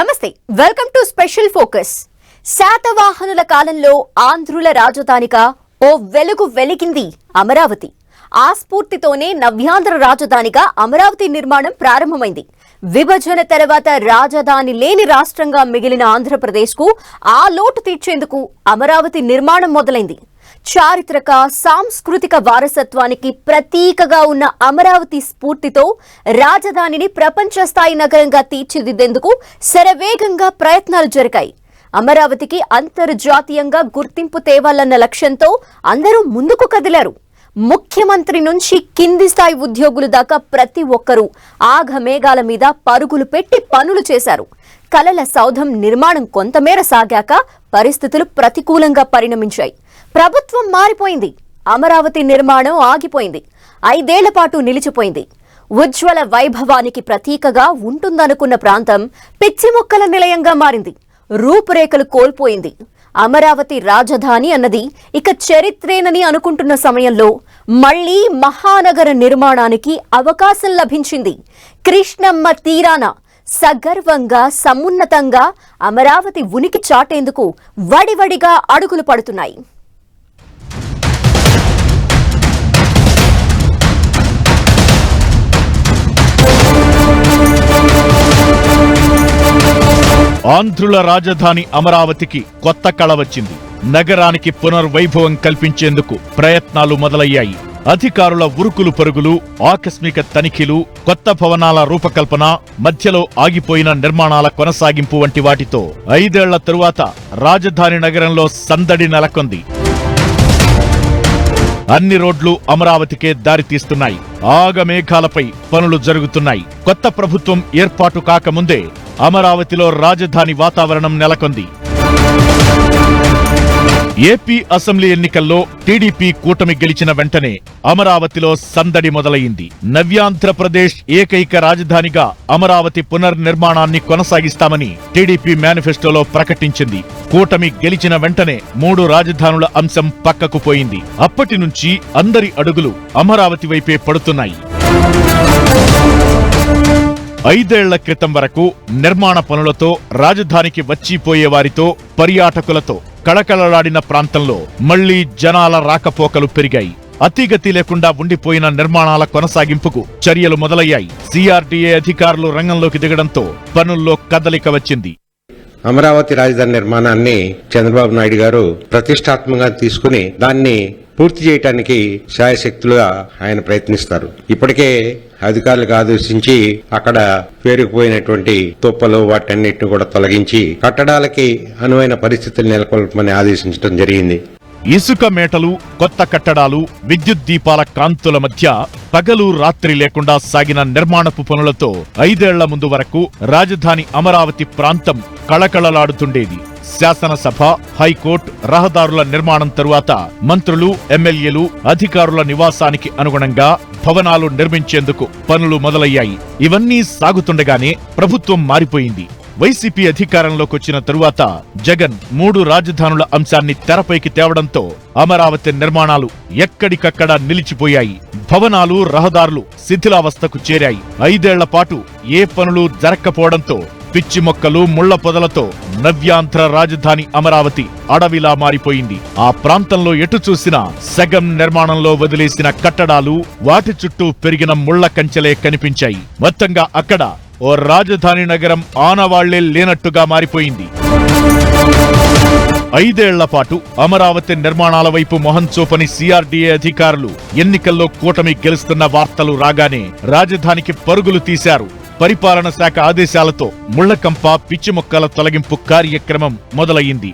నమస్తే welcome to special focus శాతవాహనుల కాలంలో ఆంధ్రుల రాజధానిగా ఓ వెలుగు వెలిగింది అమరావతి. ఆ స్ఫూర్తితోనే నవ్యాంధ్ర రాజధానిగా అమరావతి నిర్మాణం ప్రారంభమైంది. విభజన తర్వాత రాజధాని లేని రాష్ట్రంగా మిగిలిన ఆంధ్రప్రదేశ్కు ఆ లోటు తీర్చేందుకు అమరావతి నిర్మాణం మొదలైంది. చారిత్రక సాంస్కృతిక వారసత్వానికి ప్రతీకగా ఉన్న అమరావతి స్ఫూర్తితో రాజధానిని ప్రపంచ స్థాయి నగరంగా తీర్చిదిద్దేందుకు శరవేగంగా ప్రయత్నాలు జరిగాయి. అమరావతికి అంతర్జాతీయంగా గుర్తింపు తేవాలన్న లక్ష్యంతో అందరూ ముందుకు కదిలారు. ముఖ్యమంత్రి నుంచి కింది స్థాయి ఉద్యోగులు దాకా ప్రతి ఒక్కరూ ఆఘమేఘాల మీద పరుగులు పెట్టి పనులు చేశారు. కలల సౌధం నిర్మాణం కొంతమేర సాగాక పరిస్థితులు ప్రతికూలంగా పరిణమించాయి. ప్రభుత్వం మారిపోయింది. అమరావతి నిర్మాణం ఆగిపోయింది. ఐదేళ్ళ పాటు నిలిచిపోయింది. ఉజ్వల వైభవానికి ప్రతీకగా ఉంటుందనుకున్న ప్రాంతం పిచ్చి మొక్కల నిలయంగా మారింది. రూపురేఖలు కోల్పోయింది. అమరావతి రాజధాని అన్నది ఇక చరిత్రేనని అనుకుంటున్న సమయంలో మళ్ళీ మహానగర నిర్మాణానికి అవకాశం లభించింది. కృష్ణమ్మ తీరాన సగర్వంగా సమున్నతంగా అమరావతి ఉనికి చాటేందుకు వడివడిగా అడుగులు పడుతున్నాయి. ఆంధ్రుల రాజధాని అమరావతికి కొత్త కళ వచ్చింది. నగరానికి పునర్వైభవం కల్పించేందుకు ప్రయత్నాలు మొదలయ్యాయి. అధికారుల ఉరుకులు పరుగులు ఆకస్మిక తనిఖీలు కొత్త భవనాల రూపకల్పన మధ్యలో ఆగిపోయిన నిర్మాణాల కొనసాగింపు వంటి వాటితో ఐదేళ్ళ తరువాత రాజధాని నగరంలో సందడి నెలకొంది. అన్ని రోడ్లు అమరావతికే దారితీస్తున్నాయి ఆగమేఘాలపై పనులు జరుగుతున్నాయి. కొత్త ప్రభుత్వం ఏర్పాటు కాకముందే అమరావతిలో రాజధాని వాతావరణం నెలకొంది. ఏపీ అసెంబ్లీ ఎన్నికల్లో టీడీపీ కూటమి గెలిచిన వెంటనే అమరావతిలో సందడి మొదలైంది నవ్యాంధ్రప్రదేశ్ ఏకైక రాజధానిగా అమరావతి పునర్నిర్మాణాన్ని కొనసాగిస్తామని టీడీపీ మేనిఫెస్టోలో ప్రకటించింది. కూటమి గెలిచిన వెంటనే మూడు రాజధానుల అంశం పక్కకు పోయింది. అప్పటి నుంచి అందరి అడుగులు అమరావతి వైపే పడుతున్నాయి. ఐదేళ్ళ క్రితం వరకు నిర్మాణ పనులతో రాజధానికి వచ్చిపోయేవారితో పర్యాటకులతో కళకళలాడిన ప్రాంతంలో మళ్ళీ జనాల రాకపోకలు పెరిగాయి. అతిగతి లేకుండా ఉండిపోయిన నిర్మాణాల కొనసాగింపుకు చర్యలు మొదలయ్యాయి. సిఆర్డీఏ అధికారులు రంగంలోకి దిగడంతో పనుల్లో కదలిక వచ్చింది. అమరావతి రాజధాని నిర్మాణాన్ని చంద్రబాబు నాయుడు గారు ప్రతిష్టాత్మకంగా తీసుకుని దాన్ని పూర్తి చేయడానికి శాయశక్తులుగా ఆయన ప్రయత్నిస్తారు. ఇప్పటికే అధికారులకు ఆదేశించి అక్కడ పేరుకుపోయినటువంటి తుప్పలు వాటన్నిటిని కూడా తొలగించి కట్టడాలకి అనువైన పరిస్థితులు నెలకొల్పమని ఆదేశించడం జరిగింది. ఇసుక మేటలు కొత్త కట్టడాలు విద్యుత్ దీపాల కాంతుల మధ్య పగలు రాత్రి లేకుండా సాగిన నిర్మాణపు పనులతో ఐదేళ్ళ ముందు వరకు రాజధాని అమరావతి ప్రాంతం కళకళలాడుతుండేది. శాసనసభ హైకోర్టు రహదారుల నిర్మాణం తరువాత మంత్రులు ఎమ్మెల్యేలు అధికారుల నివాసానికి అనుగుణంగా భవనాలు నిర్మించేందుకు పనులు మొదలయ్యాయి. ఇవన్నీ సాగుతుండగానే ప్రభుత్వం మారిపోయింది. వైసీపీ అధికారంలోకి వచ్చిన తరువాత జగన్ మూడు రాజధానుల అంశాన్ని తెరపైకి తేవడంతో అమరావతి నిర్మాణాలు ఎక్కడికక్కడ నిలిచిపోయాయి. భవనాలు రహదారులు శిథిలావస్థకు చేరాయి. ఐదేళ్ళ పాటు ఏ పనులు జరక్కపోవడంతో పిచ్చి మొక్కలు ముళ్ళ పొదలతో నవ్యాంధ్ర రాజధాని అమరావతి అడవిలా మారిపోయింది. ఆ ప్రాంతంలో ఎటు చూసినా సగం నిర్మాణంలో వదిలేసిన కట్టడాలు వాటి చుట్టూ పెరిగిన ముళ్ళ కంచెలే కనిపించాయి. మొత్తంగా అక్కడ ఓ రాజధాని నగరం ఆనవాళ్ళే లేనట్టుగా మారిపోయింది. ఐదేళ్ళ పాటు అమరావతి నిర్మాణాల వైపు మొహం చూపని సిఆర్డీఏ అధికారులు ఎన్నికల్లో కూటమి గెలుస్తున్న వార్తలు రాగానే రాజధానికి పరుగులు తీశారు. పరిపాలన శాఖ ఆదేశాలతో ముళ్ళకంప పిచ్చి మొక్కల తొలగింపు కార్యక్రమం మొదలయ్యింది.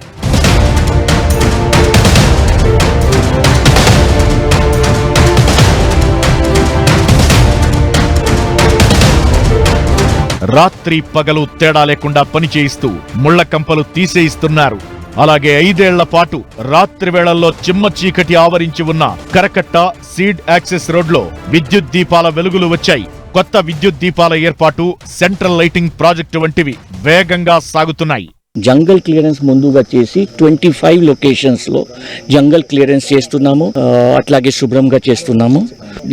రాత్రి పగలు తేడా లేకుండా పనిచేయిస్తూ ముళ్ళకంపలు తీసేయిస్తున్నారు. అలాగే ఐదేళ్ళ పాటు రాత్రి వేళల్లో చిమ్మ చీకటి ఆవరించి ఉన్న కరకట్ట సీడ్ యాక్సెస్ రోడ్లో విద్యుత్ దీపాల వెలుగులు వచ్చాయి. కొత్త విద్యుత్ దీపాల ఏర్పాటు సెంట్రల్ లైటింగ్ ప్రాజెక్టు వంటివి వేగంగా సాగుతున్నాయి. జంగల్ క్లియరెన్స్ ముందుగా చేసి ట్వంటీ ఫైవ్ లొకేషన్స్లో జంగల్ క్లియరెన్స్ చేస్తున్నాము. అట్లాగే శుభ్రంగా చేస్తున్నాము.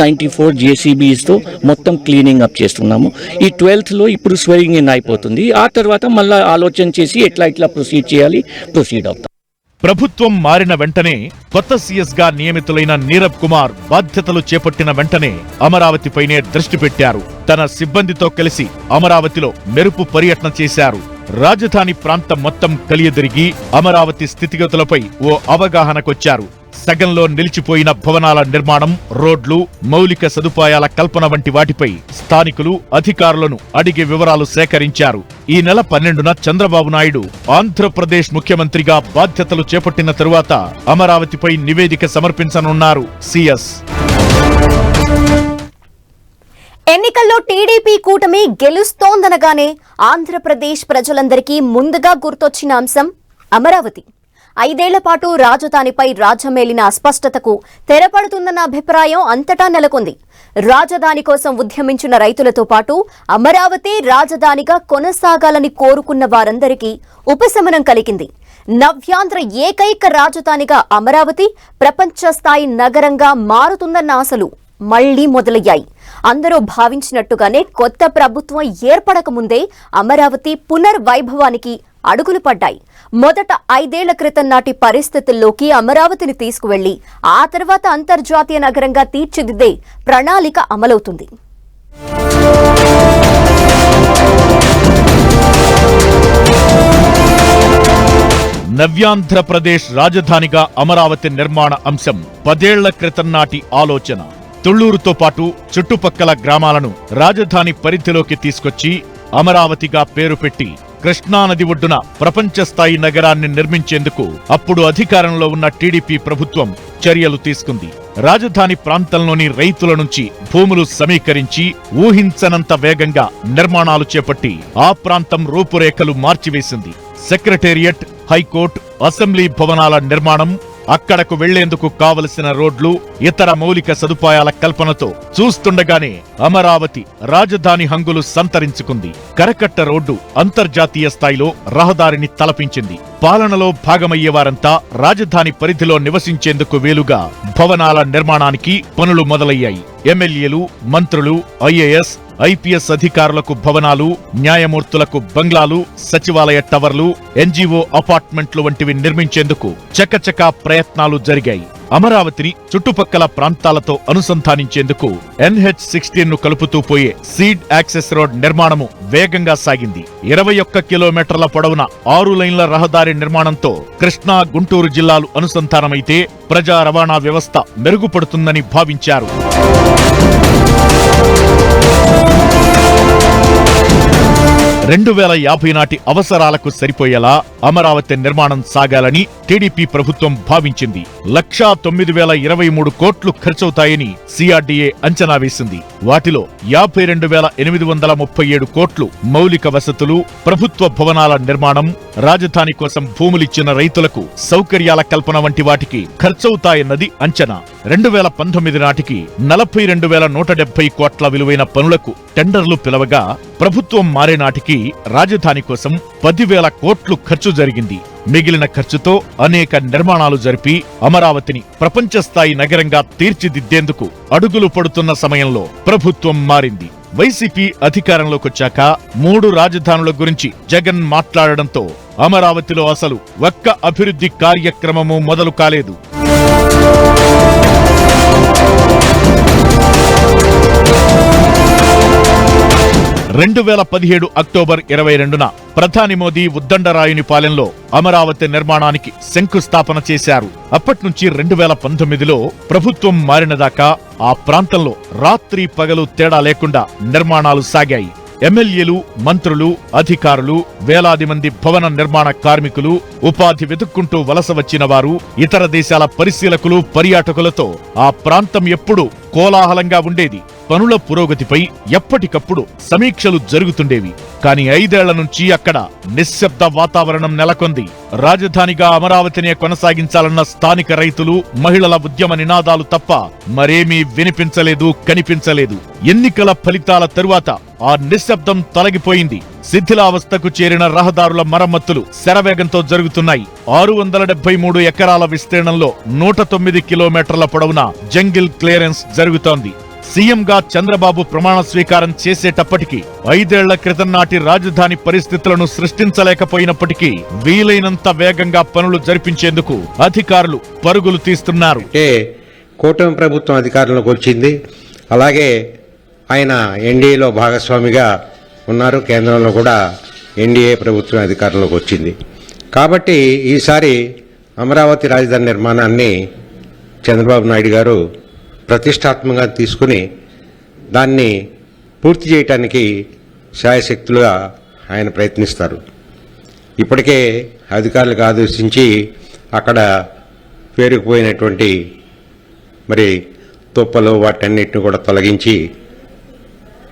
నైన్టీ ఫోర్ జేసీబీస్తో మొత్తం క్లీనింగ్ అప్ చేస్తున్నాము. ఈ ట్వెల్త్లో ఇప్పుడు స్వెరింగ్ ఇన్ అయిపోతుంది. ఆ తర్వాత మళ్ళీ ఆలోచన చేసి ఎట్లా ఎట్లా ప్రొసీడ్ చేయాలి ప్రొసీడ్ అవుతాం. ప్రభుత్వం మారిన వెంటనే కొత్త సీఎస్గా నియమితులైన నీరబ్ కుమార్ బాధ్యతలు చేపట్టిన వెంటనే అమరావతిపైనే దృష్టి పెట్టారు. తన సిబ్బందితో కలిసి అమరావతిలో మెరుపు పర్యటన చేశారు. రాజధాని ప్రాంతం మొత్తం కలియదిరిగి అమరావతి స్థితిగతులపై ఓ అవగాహనకొచ్చారు. సగంలో నిలిచిపోయిన భవనాల నిర్మాణం రోడ్లు మౌలిక సదుపాయాల కల్పన వంటి వాటిపై స్థానికులు అధికారులను అడిగి వివరాలు సేకరించారు. ఈ నెల పన్నెండున చంద్రబాబు నాయుడు ఆంధ్రప్రదేశ్ ముఖ్యమంత్రిగా బాధ్యతలు చేపట్టిన తరువాత అమరావతిపై నివేదిక సమర్పించనున్నారు సిఎస్. ఎన్నికల్లో టీడీపీ కూటమి గెలుస్తోందనగానే ఆంధ్రప్రదేశ్ ప్రజలందరికీ ముందుగా గుర్తొచ్చిన అంశం అమరావతి. ఐదేళ్ళ పాటు రాజధానిపై రాజ్యమేలిన అస్పష్టతకు తెరపడుతుందన్న అభిప్రాయం అంతటా నెలకొంది. రాజధాని కోసం ఉద్యమించిన రైతులతో పాటు అమరావతి రాజధానిగా కొనసాగాలని కోరుకున్న వారందరికీ ఉపశమనం కలిగింది. నవ్యాంధ్ర ఏకైక రాజధానిగా అమరావతి ప్రపంచ స్థాయి నగరంగా మారుతుందన్న ఆశలు మళ్ళీ మొదలయ్యాయి. అందరూ భావించినట్టుగానే కొత్త ప్రభుత్వం ఏర్పడకముందే అమరావతి పునర్వైభవానికి అడుగులు పడ్డాయి. మొదట ఐదేళ్ళ క్రితం నాటి పరిస్థితుల్లోకి అమరావతిని తీసుకువెళ్ళి ఆ తర్వాత అంతర్జాతీయ నగరంగా తీర్చిదిద్దే ప్రణాళిక అమలవుతుంది. నవ్యాంధ్రప్రదేశ్ రాజధానిగా అమరావతి నిర్మాణ అంశం పదేళ్ళ క్రితం నాటి ఆలోచన. తుళ్ళూరుతో పాటు చుట్టుపక్కల గ్రామాలను రాజధాని పరిధిలోకి తీసుకొచ్చి అమరావతిగా పేరు పెట్టి కృష్ణానది ఒడ్డున ప్రపంచ స్థాయి నగరాన్ని నిర్మించేందుకు అప్పుడు అధికారంలో ఉన్న టీడీపీ ప్రభుత్వం చర్యలు తీసుకుంది. రాజధాని ప్రాంతంలోని రైతుల నుంచి భూములు సమీకరించి ఊహించనంత వేగంగా నిర్మాణాలు చేపట్టి ఆ ప్రాంతం రూపురేఖలు మార్చివేసింది. సెక్రటేరియట్ హైకోర్టు అసెంబ్లీ భవనాల నిర్మాణం అక్కడకు వెళ్ళేందుకు కావలసిన రోడ్లు ఇతర మౌలిక సదుపాయాల కల్పనతో చూస్తుండగానే అమరావతి రాజధాని హంగులు సంతరించుకుంది. కరకట్ట రోడ్డు అంతర్జాతీయ స్థాయిలో రహదారిని తలపించింది. పాలనలో భాగమయ్యేవారంతా రాజధాని పరిధిలో నివసించేందుకు వీలుగా భవనాల నిర్మాణానికి పనులు మొదలయ్యాయి. ఎమ్మెల్యేలు మంత్రులు ఐఏఎస్ ఐపీఎస్ అధికారులకు భవనాలు న్యాయమూర్తులకు బంగ్లాలు సచివాలయ టవర్లు ఎన్జీఓ అపార్ట్మెంట్లు వంటివి నిర్మించేందుకు చకచకా ప్రయత్నాలు జరిగాయి. అమరావతిని చుట్టుపక్కల ప్రాంతాలతో అనుసంధానించేందుకు ఎన్హెచ్ సిక్స్టీన్ను కలుపుతూ పోయే సీడ్ యాక్సెస్ రోడ్ నిర్మాణము వేగంగా సాగింది. ఇరవై ఒక్క కిలోమీటర్ల పొడవున ఆరు లైన్ల రహదారి నిర్మాణంతో కృష్ణా గుంటూరు జిల్లాలు అనుసంధానమైతే ప్రజా రవాణా వ్యవస్థ మెరుగుపడుతుందని భావించారు. రెండు వేల యాభై నాటి అవసరాలకు సరిపోయేలా అమరావతి నిర్మాణం సాగాలని టీడీపీ ప్రభుత్వం భావించింది. లక్షా తొమ్మిది వేల ఇరవై మూడు కోట్లు ఖర్చవుతాయని సిఆర్డీఏ అంచనా వేసింది. వాటిలో యాభై రెండు వేల ఎనిమిది వందల ముప్పై ఏడు కోట్లు మౌలిక వసతులు ప్రభుత్వ భవనాల నిర్మాణం రాజధాని కోసం భూములిచ్చిన రైతులకు సౌకర్యాల కల్పన వంటి వాటికి ఖర్చవుతాయన్నది అంచనా. రెండు వేల పంతొమ్మిది నాటికి నలభై రెండు వేల నూట డెబ్బై కోట్ల విలువైన పనులకు టెండర్లు పిలవగా ప్రభుత్వం మారే నాటికి రాజధాని కోసం పదివేల కోట్లు ఖర్చు జరిగింది. మిగిలిన ఖర్చుతో అనేక నిర్మాణాలు జరిపి అమరావతిని ప్రపంచ స్థాయి నగరంగా తీర్చిదిద్దేందుకు అడుగులు పడుతున్న సమయంలో ప్రభుత్వం మారింది. వైసీపీ అధికారంలోకొచ్చాక మూడు రాజధానుల గురించి జగన్ మాట్లాడడంతో అమరావతిలో అసలు ఒక్క అభివృద్ధి కార్యక్రమము మొదలు కాలేదు. రెండు వేల పదిహేడు అక్టోబర్ ఇరవై రెండున ప్రధాని మోదీ ఉద్దండరాయుని పాలెంలో అమరావతి నిర్మాణానికి శంకుస్థాపన చేశారు. అప్పట్నుంచి రెండు వేల పంతొమ్మిదిలో ప్రభుత్వం మారినదాకా ఆ ప్రాంతంలో రాత్రి పగలు తేడా లేకుండా నిర్మాణాలు సాగాయి. ఎమ్మెల్యేలు మంత్రులు అధికారులు వేలాది మంది భవన నిర్మాణ కార్మికులు ఉపాధి వెతుక్కుంటూ వలస వచ్చిన వారు ఇతర దేశాల పరిశీలకులు పర్యాటకులతో ఆ ప్రాంతం ఎప్పుడూ కోలాహలంగా ఉండేది. పనుల పురోగతిపై ఎప్పటికప్పుడు సమీక్షలు జరుగుతుండేవి. కానీ ఐదేళ్ళ నుంచి అక్కడ నిశ్శబ్ద వాతావరణం నెలకొంది. రాజధానిగా అమరావతినే కొనసాగించాలన్న స్థానిక రైతులు మహిళల ఉద్యమ నినాదాలు తప్ప మరేమీ వినిపించలేదు కనిపించలేదు. ఎన్నికల ఫలితాల తరువాత ఆ నిశ్శబ్దం తొలగిపోయింది. శిథిలావస్థకు చేరిన రహదారుల మరమ్మతులు శరవేగంతో జరుగుతున్నాయి. ఆరు వందల డెబ్బై మూడు ఎకరాల విస్తీర్ణంలో నూట తొమ్మిది కిలోమీటర్ల పొడవున జంగిల్ క్లియరెన్స్ జరుగుతోంది. సీఎంగా చంద్రబాబు ప్రమాణ స్వీకారం చేసేటప్పటికి ఐదేళ్ళ క్రితం నాటి రాజధాని పరిస్థితులను సృష్టించలేకపోయినప్పటికీ వీలైనంత వేగంగా పనులు జరిపించేందుకు అధికారులు పరుగులు తీస్తున్నారు. కూటమి ప్రభుత్వం అధికారంలోకి వచ్చింది. అలాగే ఆయన ఎన్డీఏలో భాగస్వామిగా ఉన్నారు. కేంద్రంలో కూడా ఎన్డీఏ ప్రభుత్వం అధికారంలోకి వచ్చింది. కాబట్టి ఈసారి అమరావతి రాజధాని నిర్మాణాన్ని చంద్రబాబు నాయుడు గారు ప్రతిష్టాత్మకంగా తీసుకుని దాన్ని పూర్తి చేయటానికి శాయశక్తులుగా ఆయన ప్రయత్నిస్తారు. ఇప్పటికే అధికారులకు ఆదేశించి అక్కడ పేరుకుపోయినటువంటి మరి తుప్పలు వాటన్నిటిని కూడా తొలగించి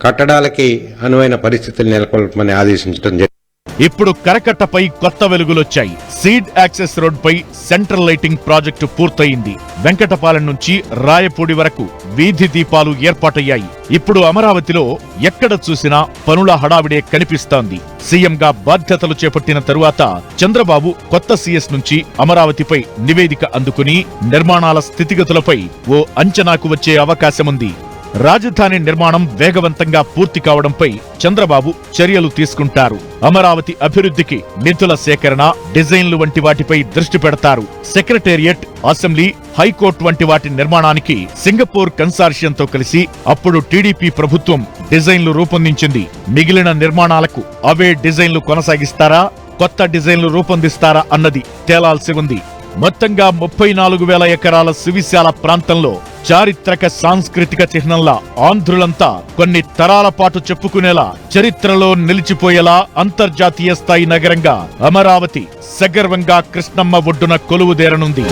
కట్టడాలకి అనువైన పరిస్థితులు నెలకొల్పమని ఆదేశించడం జరిగింది. ఇప్పుడు కరకట్టపై కొత్త వెలుగులొచ్చాయి. సీడ్ యాక్సెస్ రోడ్పై సెంట్రల్ లైటింగ్ ప్రాజెక్టు పూర్తయింది. వెంకటపాలెం నుంచి రాయపూడి వరకు వీధి దీపాలు ఏర్పాటయ్యాయి. ఇప్పుడు అమరావతిలో ఎక్కడ చూసినా పనుల హడావిడే కనిపిస్తోంది. సీఎంగా బాధ్యతలు చేపట్టిన తరువాత చంద్రబాబు కొత్త సీఎస్ నుంచి అమరావతిపై నివేదిక అందుకుని నిర్మాణాల స్థితిగతులపై ఓ అంచనాకు వచ్చే అవకాశముంది. రాజధాని నిర్మాణం వేగవంతంగా పూర్తి కావడంపై చంద్రబాబు చర్యలు తీసుకుంటారు. అమరావతి అభివృద్ధికి నిధుల సేకరణ డిజైన్లు వంటి వాటిపై దృష్టి పెడతారు. సెక్రటేరియట్ అసెంబ్లీ హైకోర్టు వంటి వాటి నిర్మాణానికి సింగపూర్ కన్సార్షియంతో కలిసి అప్పుడు టీడీపీ ప్రభుత్వం డిజైన్లు రూపొందించింది. మిగిలిన నిర్మాణాలకు అవే డిజైన్లు కొనసాగిస్తారా? కొత్త డిజైన్లు రూపొందిస్తారా అన్నది తేలాల్సి ఉంది. మొత్తంగా ముప్పై నాలుగు వేల ఎకరాల సువిశాల ప్రాంతంలో చారిత్రక సాంస్కృతిక చిహ్నంలా ఆంధ్రులంతా కొన్ని తరాల పాటు చెప్పుకునేలా చరిత్రలో నిలిచిపోయేలా అంతర్జాతీయ స్థాయి నగరంగా అమరావతి సగర్వంగా కృష్ణమ్మ ఒడ్డున కొలువుదేరనుంది.